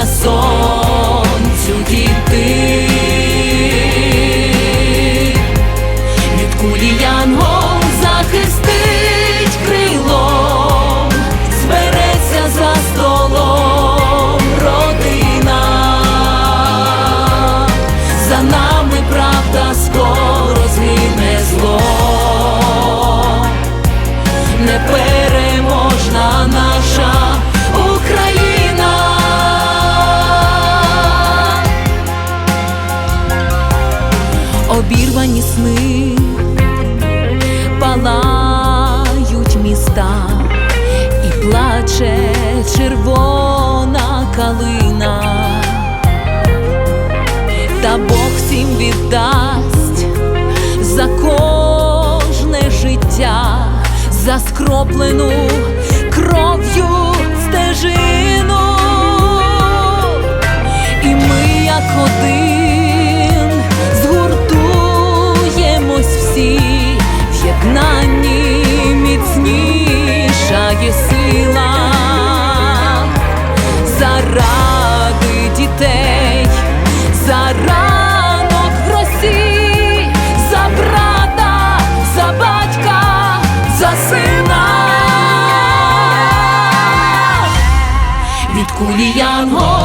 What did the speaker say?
усміхнуться Обірвані сни палають міста і плаче червона калина, та Бог всім віддасть за кожне життя, за скроплену кров'ю стежину, сина. Від кулі янгол